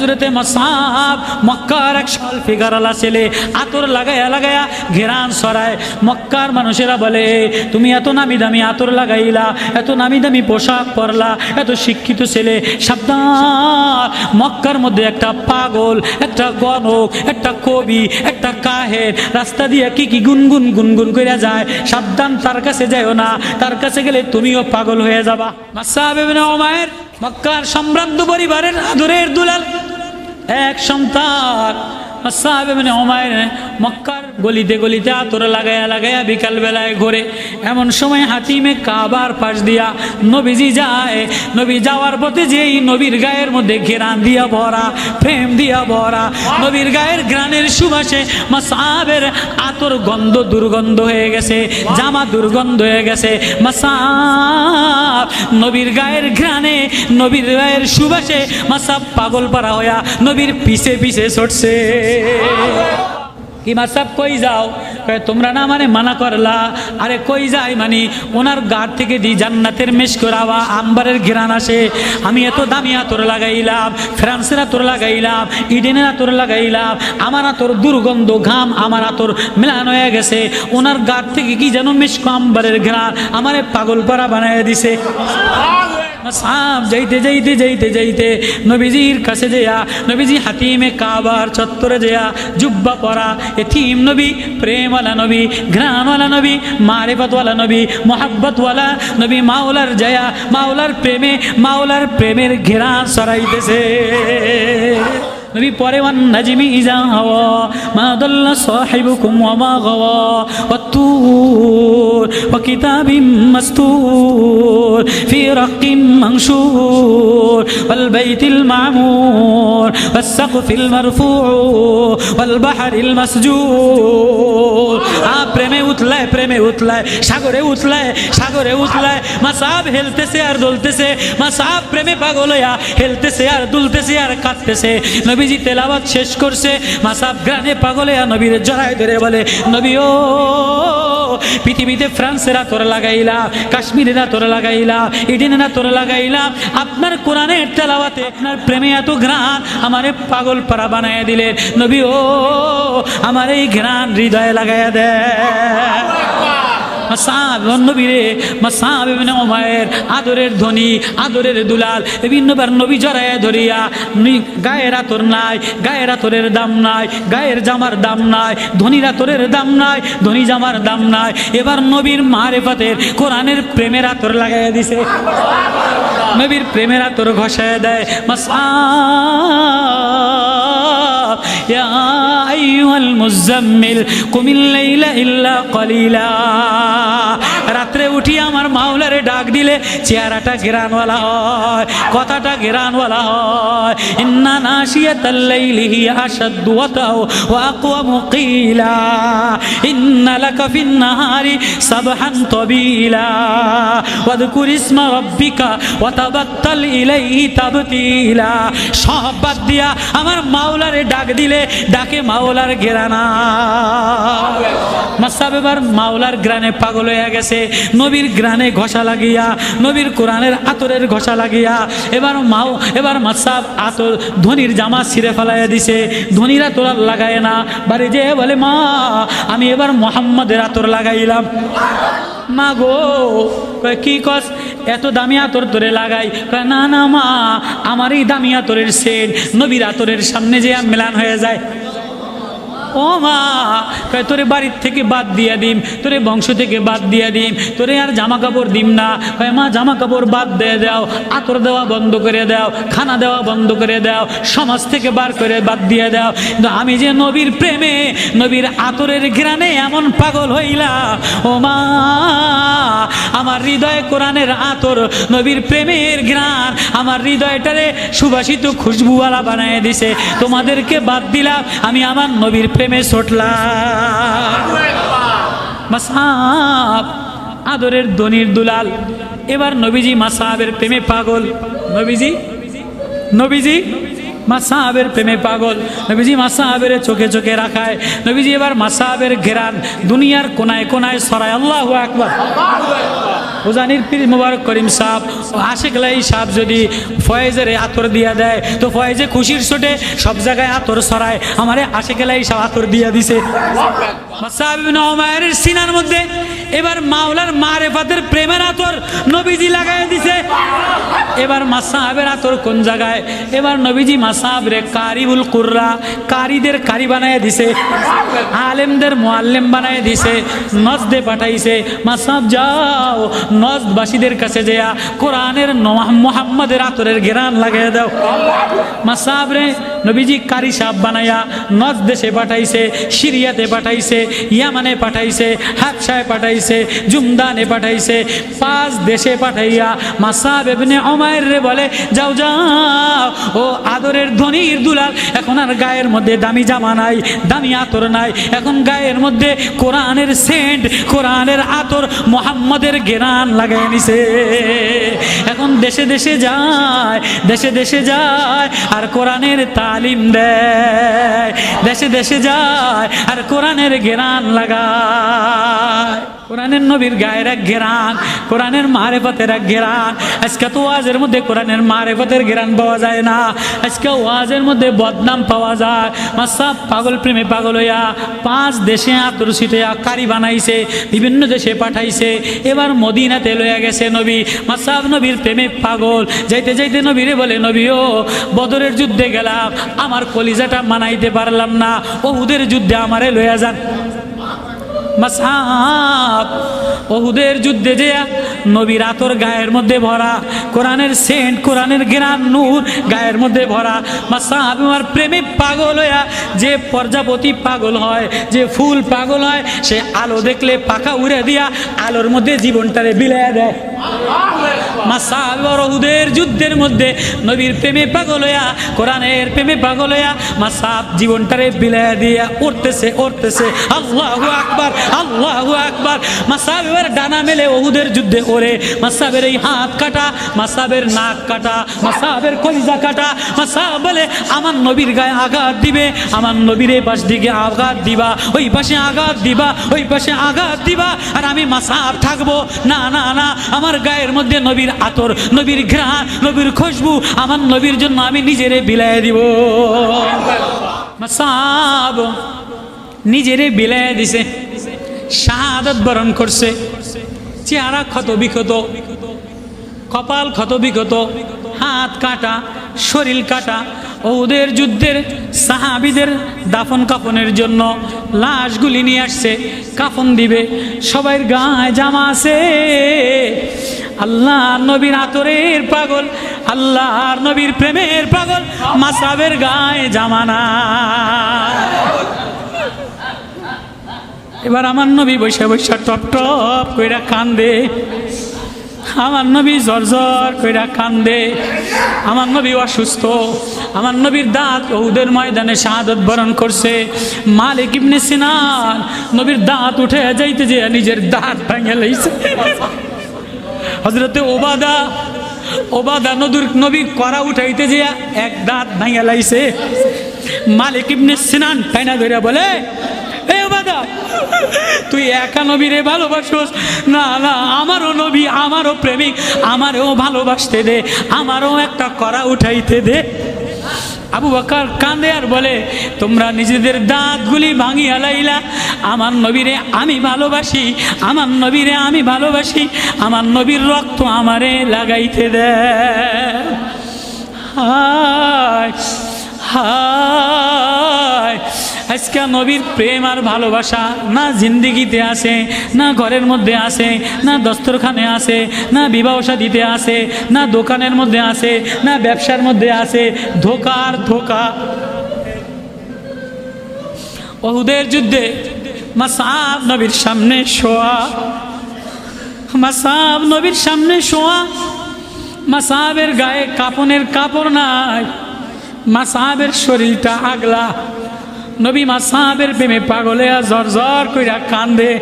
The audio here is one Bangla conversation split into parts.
হজরতে মাসাব মক্কার এক সাল ফিগারালা ছেলে আতর লাগায়া লাগায়া ঘেরান সরায়। মক্কার মানুষেরা বলে, তুমি এত নামি দামি আতর লাগাইলা, এত নামি দামি পোশাক পরলা, এত শিক্ষিত ছেলে, সাবধান। মক্কার মধ্যে একটা পাগল, একটা গণক, একটা কবি, একটা কাহের, রাস্তা দিয়ে কি কি গুনগুন গুনগুন করে যায়। সাবধান, তার কাছে যাইও না, তার কাছে গেলে তুমিও পাগল হয়ে যাবা। উমায়ের মক্কার সম্ভ্রান্ত পরিবারের আদরের দুলাল সন্তান মাসাব ইবনে উমায়ের মক্কার গলিতে গলিতে আতর লাগায়া লাগায়া বিকাল বেলায় ঘোরে। এমন সময় হাতিমে কাবার পাশ দিয়া নবীজি যায়। নবী যাওয়ার পথে যেই নবীর গায়ের মধ্যে ঘেরান দিয়া ভরা প্রেম দিয়া ভরা, নবীর গায়ের গ্রানের সুবাসে মাসাবের আতর গন্ধ দুর্গন্ধ হয়ে গেছে, জামা দুর্গন্ধ হয়ে গেছে। মা মাসাব, নবীর গায়ের ঘ্রাণে, নবীর গায়ের সুবাসে মাসাব পাগল পারা হইয়া নবীর পিছে পিছে ছড়ছে কি মাসাব কই যাও? তোমরা না মানে মানা করলা? আরে, কই যাই মানে? ওনার গাড় থেকে দি জান্নাতের মেশ করাওয়া আম্বারের ঘেরান আসে। আমি এত দামি আতর লাগাইলাম, ফ্রান্সের আতর লাগাইলাম, ইডেনের আতর লাগাইলাম, আমার আতর দুর্গন্ধ ঘাম আমার আতর মেলান হয়ে গেছে। ওনার গাড় থেকে কি যেন মেশকো আম্বারের ঘেরান, আমারে পাগল পাড়া বানায় দিছে। সাপ, যাইতে যাইতে যাইতে যাইতে নবীজির কাছে যেয়া, নবীজি হাতিমে কাবার চত্বরে যেয়া, জুব্বা পরা, এথিম নবী, প্রেমওয়ালা নবী, ঘ্রাণওয়ালা নবী, মারেফতওয়ালা নবী, মোহাব্বতওয়ালা নবী, মাওলার জয়া, মাওলার প্রেমে, মাওলার প্রেমের ঘেরা সরাইতেছে। নবী পরে ওয়ান নাজিমি ইজা হাওয়া মা দাল্লা সাহিবুকুম ওয়া মা والطور وكتاب مستور في رق منشور والبيت المعمور والسقف المرفوع والبحر المسجور আ প্রেমে উতলায় প্রেমে উতলায় সাগরে উতলায় সাগরে উতলায় মাসাব হেলতেছে আর দুলতেছে মাসাব প্রেমে পাগল হইয়া হেলতেছে আর দুলতেছে আর কাঁদতেছে নবীজি তেলাওয়াত শেষ করছে মাসাব গ্রানে পাগল হইয়া নবীর জড়ায় ধরে বলে নবী ও পৃথিবীতে ফ্রান্সেরা তোরা লাগাইলা, কাশ্মীরেরা তোরা লাগাইলা, ইডেনেরা তোরা লাগাইলা। আপনার কোরআনের তেলাওয়াতে, আপনার প্রেমে এত ঘ্রাণ, আমারে পাগল পাড়া বানায় দিলে নবী ও, আমার এই ঘ্রাণ হৃদয়ে লাগাইয়া দেয় আদরের ধ্বনি আদরের দুলাল, বিভিন্নবার নবী জড়ায় ধরিয়া গায়ের আতর নাই, গায়ের আতরের দাম নাই, গায়ের জামার দাম নাই, ধনির আতরের দাম নাই, ধনী জামার দাম নাই। এবার নবীর মারেফাতের কোরআনের প্রেমের আতর লাগাইয়া দিছে। নবীর প্রেমের আতর ঘষায় দেয়, মাসাব, ইয়া أيها المزمل قم الليل إلا قليلا. রাত্রে উঠি আমার মাওলারে ডাক দিলে, চেহারাটা গেরানওয়ালা হয়, কথাটা গেরানওয়ালা হয়। ইন্না নাশিয়াতাল লাইলি হিয়া আশাদ্দু ওয়াতাও ওয়া আকওয়ামু কিলা ইন্না লাকা ফিন নাহারি সাবহান তাবিলা। ওয়াদকুর ইসমা রাব্বিকা ওয়া তাবাত্তাল ইলাইহি তাবতিলা। সব বাদ দিয়া আমার মাওলারে ডাক দিলে, ডাকে মাওলার ঘেরানা। মাসাব এবার মাওলার গ্রানে পাগল হয়ে গেছে। নবীর গ্রানে ঘষা লাগিয়া, নবীর কোরআনের আতরের ঘষা লাগিয়া, এবার মাও, এবার মাসাব আতর ধনির জামা ছিঁড়ে ফেলাইয়া দিছে। ধনির আর লাগায় না। বাড়ি যে বলে, মা, আমি এবার মোহাম্মদের আতর লাগাইলাম। মা গো। কি কস? এত দামি আতর তোরে লাগাই। না না, মা আমার এই দামি আতরের সেট। নবীর আতরের সামনে যে মেলান হয়ে যায়। ও মা, কয়, তোরে বাড়ির থেকে বাদ দিয়া দিম, তোরে বংশ থেকে বাদ দিয়া দিম, তোরে আর জামা কাপড় দিম না। কয়, মা জামা কাপড় বাদ দিয়ে দাও, আতর দেওয়া বন্ধ করে দাও, খানা দেওয়া বন্ধ করে দাও, সমাজ থেকে বার করে বাদ দিয়ে দাও। কিন্তু আমি যে নবীর প্রেমে, নবীর আতরের ঘ্রাণে এমন পাগল হইলা, ও মা, আমার হৃদয় কোরআনের আতর, নবীর প্রেমের ঘ্রাণ, আমার হৃদয়টারে সুবাসিত খুশবুওয়ালা বানায় দিছে। তোমাদেরকে বাদ দিলাম, আমি আমার নবীর প্রেমে ছটলাম মাসাব আদরের দনির দুলাল এবার নবীজি মাসাবের প্রেমে পাগল নবীজি নবীজি মাসাহাবের প্রেমে পাগল নবীজি মাসাহাবের চোখে চোখে রাখায় নবীজি এবার মাসাহাবের ঘেরান দুনিয়ার কোনায় কোনায় সরায় আল্লাহ আকবার। উজানির পীর মুবারক করিম সাহ আশেক লাই সাহ যদি ফয়েজের আতর দিয়া দেয় তো ফয়েজে খুশির ছোটে সব জায়গায় আতর সরায় আমারে আশেক লাই সাহ আতর দিয়া দিছে। সিনার মধ্যে এবার মাওলার মারেফাতের প্রেমের আতর নবীজি লাগাই দিছে। এবার মাসাহাবের আতর কোন জায়গায়? এবার নবীজি মাসাহাবরে কারিবুল কুররা, কারিদের কারি বানায় দিছে, আলেমদের মোয়াল্লেম বানায় দিছে, নজদে পাঠাইছে। মাসাহাব যাও, নজদবাসীদের কাছে যেয়া কোরআনের মোহাম্মদের আতরের ঘেরান লাগিয়ে দাও। মাসাহাবরে নবীজি কারি সাপ বানাইয়া নজ দেশে পাঠাইছে, সিরিয়াতে পাঠাইছে, ইয়ামানে পাঠাইছে হাবসায় পাঠাইছে, জুমদানে পাঠাইছে, পাঁচ দেশে পাঠাইয়া মাসাব এমনি অমায়ের রে বলে, যাও যাও, ও আদরের ধনির দুলাল, এখন আর গায়ের মধ্যে দামি জামা নাই, দামি আতর নাই, এখন গায়ের মধ্যে কোরআনের সেন্ট, কোরআনের আতর, মোহাম্মদের গেরান লাগাই নিছে। এখন দেশে দেশে যায়, দেশে দেশে যায়, আর কোরআনের তালিম দেয় দেশে দেশে যায় আর কোরআনের জ্ঞান লাগায়। কোরআনের নবীর গায়ের এক গেরান কোরআনের মারেফতের এক ঘেরান। আজকে তো ওয়াজের মধ্যে কোরআনের মারেফতের গেরান পাওয়া যায় না। আজকে ওয়াজের মধ্যে বদনাম পাওয়া যায়। মাসা পাগল প্রেমে পাগল হইয়া পাঁচ দেশে আতর ছিটিয়া কারি বানাইছে, বিভিন্ন দেশে পাঠাইছে। এবার মদিনাতে লইয়া গেছে নবী। মাসাব নবীর প্রেমে পাগল। যাইতে যাইতে নবীরে বলে, নবী ও, বদরের যুদ্ধে গেলাম। আমার কলিজাটা মানাইতে পারলাম না। ওহুদের যুদ্ধে আমারে লইয়া যান। ওহুদের যুদ্ধে যে নবীর আতর গায়ের মধ্যে ভরা, কোরআনের সেন্ট, কোরআনের গ্রাম নূর গায়ের মধ্যে ভরা। মাসাব আমার প্রেমে পাগল হইয়া যে প্রজাপতি পাগল হয়, যে ফুল পাগল হয়, সে আলো দেখলে পাখা উড়ে দিয়া আলোর মধ্যে জীবনটারে বিলাইয়া দেয়। মাসাব ওহুদের যুদ্ধের মধ্যে নবীর প্রেমে পাগল হইয়া, কোরআনের প্রেমে পাগল হইয়া, মাসাব জীবনটারে বিলাইয়া দিয়া উঠতেছে উঠতেছে আল্লাহু আকবার আল্লাহু আকবার। মাসাব ডানা মেলে ওহুদের যুদ্ধে ওরে। মাসাবের এই হাত কাটা, মাসাবের নাক কাটা, মাসাবের কলিজা কাটা। মাসাব বলে, আমার নবীর গায়ে আঘাত দিবে, আমার নবীর এই পাশ দিকে আঘাত দিবা, ওই পাশে আঘাত দিবা, ওই পাশে আঘাত দিবা। আর আমি মাসাব থাকব। না না না, আমার গায়ের মধ্যে নবীর আতর, নবীর ঘ্রাণ, নবীর খুশবু আমার নবীর জন্য আমি নিজেরে বিলাই দিব। সাব নিজেরে বিলাই দিছে, শাহাদত বরণ করছে, চেহারা ক্ষত বিক্ষত, কপাল ক্ষত বিক্ষত, হাত কাটা, শরীর কাটা ওদের যুদ্ধের সাহাবিদের দাফন কাফনের জন্য লাশগুলি নিয়ে আসছে, কাফন দিবে, সবাইয়ের গায়ে জামা আছে। আল্লাহ নবীর আতরের পাগল আল্লাহর নবীর প্রেমের পাগল, মাসাবের গায়ে জামানা এবার আমার নবী বৈশা বৈশা টপ টপ কইরা কান্দে। আমার নবী জ্বর কইরা কান্দে। আমার নবী অসুস্থ। আমার নবীর দাঁত ওদের ময়দানে শাহাদত বরণ করছে। মালিক ইবনে সিনান নবীর দাঁত উঠে যাইতে যে নিজের দাঁত ভাঙে লাইছে। হজরতে ওবাদা ওবাদা নদুর নবীর করা উঠাইতে যে এক দাঁত ভাঙে লাইছে। মালিক ইবনে সিনান টাইনা ধরে বলে তুই একা নবীরে ভালোবাসোস? না না, আমারও নবী, আমারও প্রেমিক, আমারও ভালোবাসতে দে, আমারও একটা করা উঠাইতে দে। আবু বকর কান্দে আর বলে, তোমরা নিজেদের দাঁতগুলি ভাঙিয়া লাইলা, আমার নবীরে আমি ভালোবাসি, আমার নবীরে আমি ভালোবাসি, আমার নবীর রক্ত আমারে লাগাইতে দে। হায় হায়। আজকে নবীর প্রেম আর ভালোবাসা না জিন্দিগিতে আসে, না ঘরের মধ্যে আসে, না দস্তরখানে আসে, না বিবাহ দিতে আসে, না দোকানের মধ্যে আসে, না ব্যবসার মধ্যে আসে ধোকার ধোকা। ওহুদের যুদ্ধে মাসাব নবীর সামনে শোয়া। মাসাব নবীর সামনে শোয়া। মাসাবের গায়ে কাপনের কাপড় নাই। মাসাবের শরীরটা আগলা। নবী মাসাবের প্রেমে পাগলে আর জ্বর জ্বর কইরা কান্দে।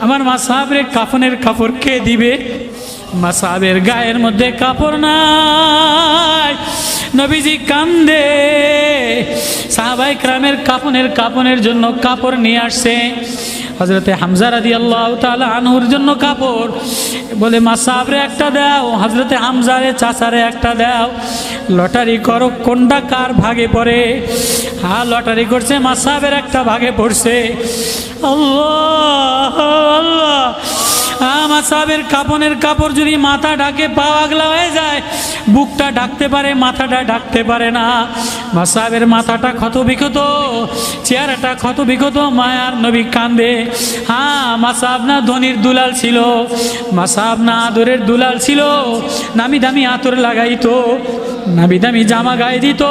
আমার মাসাবের কাফনের কাপড় কে দিবে? মাসাবের গায়ের মধ্যে কাপড় নাই। নবীজি কান্দে। সাহাবাই ক্রামের কাপনের কাপনের জন্য কাপড় নিয়ে আসছে। হজরতে হামজা রাদি আল্লাহ তালা আনহুর জন্য কাপড়। বলে মাসাবরে একটা দাও। হজরতে হামজারে, চাচারে একটা দাও। লটারি করো কোনটা কার ভাগে পড়ে? হ্যাঁ লটারি করছে, মাসাবের একটা ভাগে পড়ছে। আল্লাহ আল্লাহ। আমার সাহেবের কাপনের কাপড় যদি মাথা ঢাকে, পা আগলা হয়ে যায়, বুকটা ডাকতে পারে, মাথাটা ডাকতে পারে না। মা মাসাবের মাথাটা ক্ষত বিক্ষত, চেহারাটা ক্ষত বিক্ষত, মায়ার নবী কান্দে। হ্যাঁ মা মাসাব না ধনির দুলাল ছিল মা মাসাব না আদরের দুলাল ছিল, নামি দামি আতর লাগাইতো, নামি দামি জামা গায়ে দিত।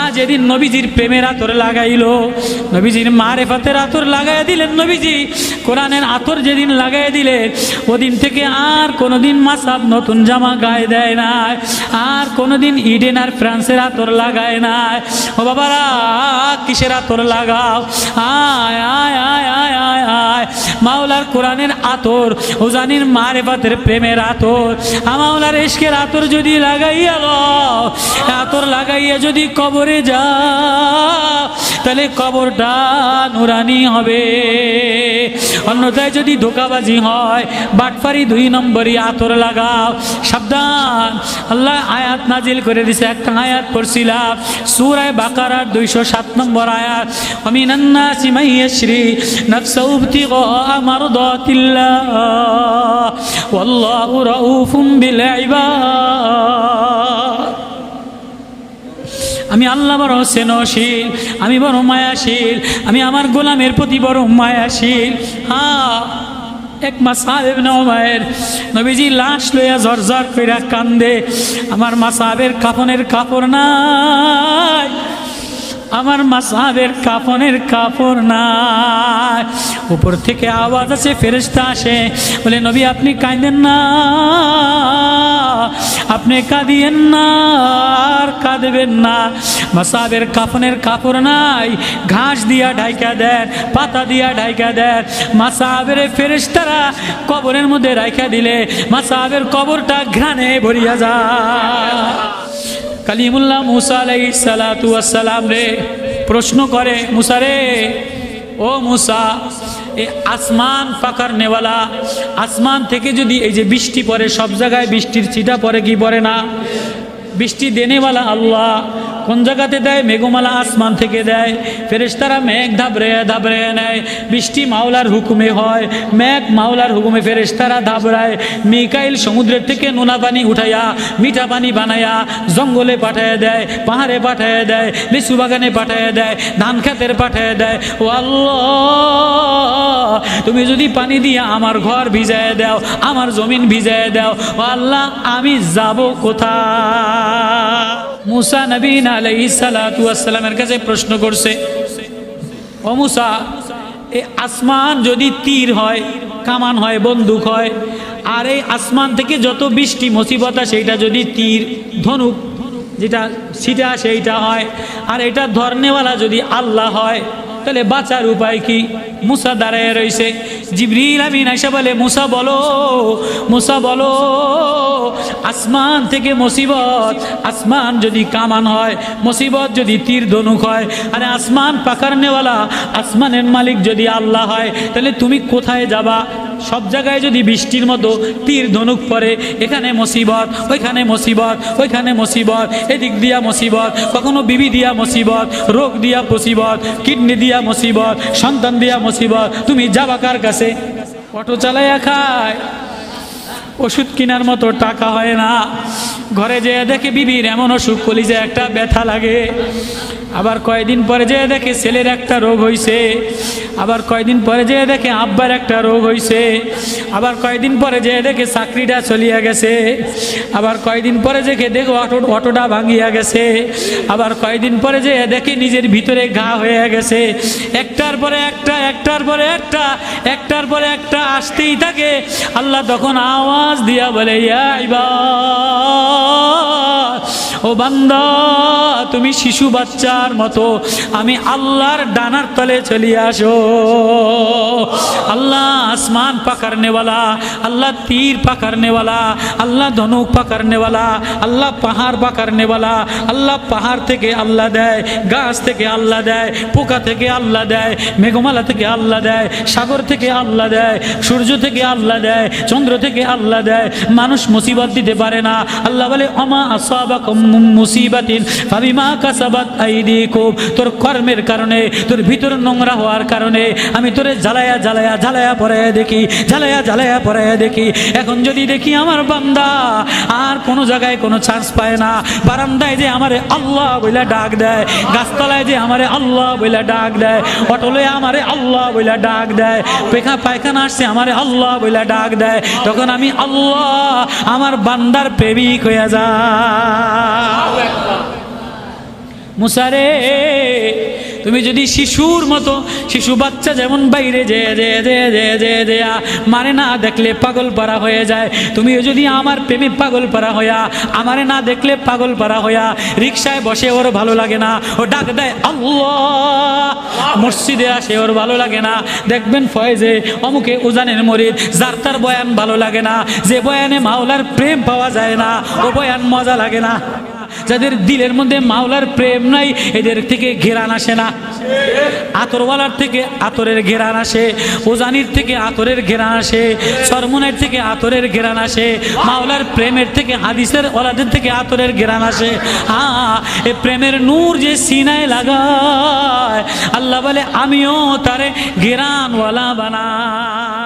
আজ যেদিন নবীজির প্রেমের আতর লাগাইলো, নবীজির মারেফাতের আতর লাগাই দিলেন নবীজি। কোরআনের আতর যেদিন লাগাই দিলেন ওদিন থেকে আর কোনোদিন মাসাব নতুন জামা গায়ে দেয় না আর কোনোদিন ইডেন আর ফ্রান্সের আতর লাগায় না ও বাবারা, কিসের আতর লাগাও? আয় আয় আয় আয় আয় আয়। মাওলার কোরআনের আতর ওজানির মারেফাতের প্রেমের আতর। আমাওলার এশকের আতর যদি লাগাইয়া লো আতর লাগাইয়া যদি কবরে যা তাহলে কবরটা নুরানি হবে। অন্যথায় যদি ধোকাবাজি হয় বাটফারি দুই নম্বরই আতর লাগাও সাবধান আল্লাহ আয়াত নাজিল করে দিছে একটা আয়াত পড়ছিলাম সুরায় বাকারার দুইশো সাত নম্বর আয়াত অমিনান্না সিমাইয়াশ্রী নফসৌবতি মারদাতিল্লাহ والله رؤوف بالعباد আমি আল্লাহ বড় সেনশীল আমি বড় মায়াশীল আমি আমার গোলামের প্রতি বড় মায়াশীল হ্যাঁ এক মাস সাহেব নমায়ের নবীজি লাশ লইয়া ঝর ঝরঝর কইরা কান্দে, আমার মাসাবের কাফনের কাপড় নাই, আমার মাসাবের কাফনের কাপড় নাই। উপর থেকে আওয়াজ আছে ফেরেস্তা আসে, বলে, নবী, আপনি কাঁদেন না, আপনি কাঁদিয়েন না, আর কাঁদবেন না। মাসাবের কাফনের কাপড় নাই। ঘাস দিয়া ঢাইকা দেন, পাতা দিয়া ঢাইকা দেন। মাসাবের ফেরেস্তারা কবরের মধ্যে রাইখা দিলে, মাসাবের কবরটা ঘ্রাণে ভরিয়া যায়। কালিমুল্লাহ মুসা আলাই সালাতু আসসালাম রে, প্রশ্ন করে, মুসা রে, ও মুসা, এ আসমান পাকার নেওয়ালা, আসমান থেকে যদি এই যে বৃষ্টি পড়ে, সব জায়গায় বৃষ্টির ছিটা পড়ে কি পড়ে না? বৃষ্টি দেনেওয়ালা আল্লাহ কোন জায়গাতে দেয়? মেঘমালা আসমান থেকে দেয়। ফেরেশতারা মেঘ ধাবড়ে ধাবড়ে নেয়। বৃষ্টি মাওলার হুকুমে হয়। মেঘ মাওলার হুকুমে ফেরেশতারা ধাবড়ায়। মিকাইল সমুদ্রের থেকে নোনা পানি উঠাইয়া, মিঠা পানি বানাইয়া জঙ্গলে পাঠায় দেয়, পাহাড়ে পাঠায় দেয়, লিচু বাগানে পাঠায় দেয়, ধান খেতের পাঠায় দেয়। ও আল্লাহ, তুমি যদি পানি দিয়া আমার ঘর ভিজায় দাও, আমার জমিন ভিজায় দাও আল্লাহ, আমি যাব কোথায়? মুসা নবীন আলাই সালাতামের কাছে প্রশ্ন করছে, ও মুসা, এই আসমান যদি তীর হয়, কামান হয়, বন্দুক হয়, আর এই আসমান থেকে যত বৃষ্টি মুসিবতা সেইটা যদি তীর, ধনুক, যেটা সিটা সেইটা হয়, আর এটা ধরনেওয়ালা যদি আল্লাহ হয়, তাহলে বাঁচার উপায় কি? মুসা দাঁড়ায় রয়েছে জিবরিল আমিন আইসা বলে, মুসা বলো মুসা বলো, আসমান থেকে মুসিবত, আসমান যদি কামান হয়, মুসিবত যদি তীর ধনুক হয়, আরে আসমান পাকার নেওয়ালা, আসমানের মালিক যদি আল্লাহ হয়, তাহলে তুমি কোথায় যাবা? সব জায়গায় যদি বৃষ্টির মতো তীর ধনুক পড়ে, এখানে মুসিবত, ওইখানে মুসিবত ওইখানে মুসিবত, এদিক দিয়া মুসিবত, কখনো বিবি দিয়া মুসিবত, রোগ দিয়া মুসিবত, কিডনি দিয়া মুসিবত, সন্তান দিয়া মুসিবত, তুমি যাবা কার কাছে? অটো চালাইয়া খায়। ওষুধ কেনার মতো টাকা হয় না। ঘরে যেয়ে দেখে বিবির এমন অসুখ কলিজে একটা ব্যথা লাগে। আবার কয়দিন পরে যেয়ে দেখে ছেলের একটা রোগ হইছে, আবার কয়দিন পরে যেয়ে দেখে আব্বার একটা রোগ হইছে, আবার কয়দিন পরে যেয়ে দেখে চাকরিটা চলিয়া গেছে, আবার কয়দিন পরে দেখে দেখো অটো, অটোটা ভাঙিয়া গেছে, আবার কয়দিন পরে যেয়ে দেখে নিজের ভিতরে ঘা হয়ে গেছে, একটার পরে একটা, একটার পরে একটা, একটার পরে একটা আসতেই থাকে। আল্লাহ তখন আওয়াজ দিয়া বলে, ইয়া ও বান্দা, তুমি শিশু বাচ্চার মতো, আমি আল্লাহর ডানার তলে চলিয়ে আসো। আল্লাহ আসমান পাকারনেওয়ালা আল্লাহ তীর পাকারনেওয়ালা আল্লাহ ধনুক পাকারনেওয়ালা আল্লাহ পাহাড় পাকারনেওয়ালা আল্লাহ পাহাড় থেকে আল্লাহ দেয়, গাছ থেকে আল্লাহ দেয়, পোকা থেকে আল্লাহ দেয়, মেঘমালা থেকে আল্লাহ দেয়, সাগর থেকে আল্লাহ দেয়, সূর্য থেকে আল্লাহ দেয়, চন্দ্র থেকে আল্লাহ দেয়। মানুষ মুসিবত দিতে পারে না। আল্লাহ বলে, অমা কম আসাবাকুম মুসিবাতিন। ফাবিমা কাসাবাত আইদিকুম। তোর কর্মের কারণে, তোর ভিতর নোংরা হওয়ার কারণে, আমি তোরে জ্বালায়া জ্বালায়া জ্বালায়া পরে দেখি, জ্বালায়া জ্বালায়া পরে দেখি। এখন যদি দেখি আমার বান্দা, আর কোনো জায়গায় কোনো চান্স পায় না। বারান্দায় যে আমারে আল্লাহ বইলা ডাক দেয়, গাছতলায় যে আমারে আল্লাহ বইলা ডাক দেয়, অটলে আমারে আল্লাহ বইলা ডাক দেয়, পেখা পায়খানা আসছে আমারে আল্লাহ বইলা ডাক দেয়, তখন আমি আল্লাহ আমার বান্দার প্রেমিক হয়ে যা। মুসারে তুমি যদি শিশুর মতো, শিশু বাচ্চা যেমন বাইরে, যে যে যে যে যে যে মানে না দেখলে পাগল পারা হয়ে যায়। তুমিও যদি আমার প্রেমে পাগল পারা হইয়া, আমারে না দেখলে পাগল পারা হইয়া, রিক্সায় বসে ওর ভালো লাগে না, ও ডাক দেয়, আল্লাহ! মসজিদে আসে ওর ভালো লাগে না। দেখবেন ফয়েজে অমুকে উজানের মরিদ, যার তার বয়ান ভালো লাগে না। যে বয়ানে মাওলার প্রেম পাওয়া যায় না, ও বয়ান মজা লাগে না। যাদের দিলের মধ্যে মাওলার প্রেম নাই, এদের থেকে ঘেরান আসে না। আতরওয়ালার থেকে আতরের ঘেরান আসে ওজানির থেকে আতরের ঘেরান আসে, সরমুনের থেকে আতরের ঘেরান আসে, মাওলার প্রেমের থেকে হাদিসের ওলাদের থেকে আতরের ঘেরান আসে। হ্যাঁ এ প্রেমের নূর যে সিনায় লাগায়, আল্লাহ বলে, আমিও তারে ঘেরানওয়ালা বানাই।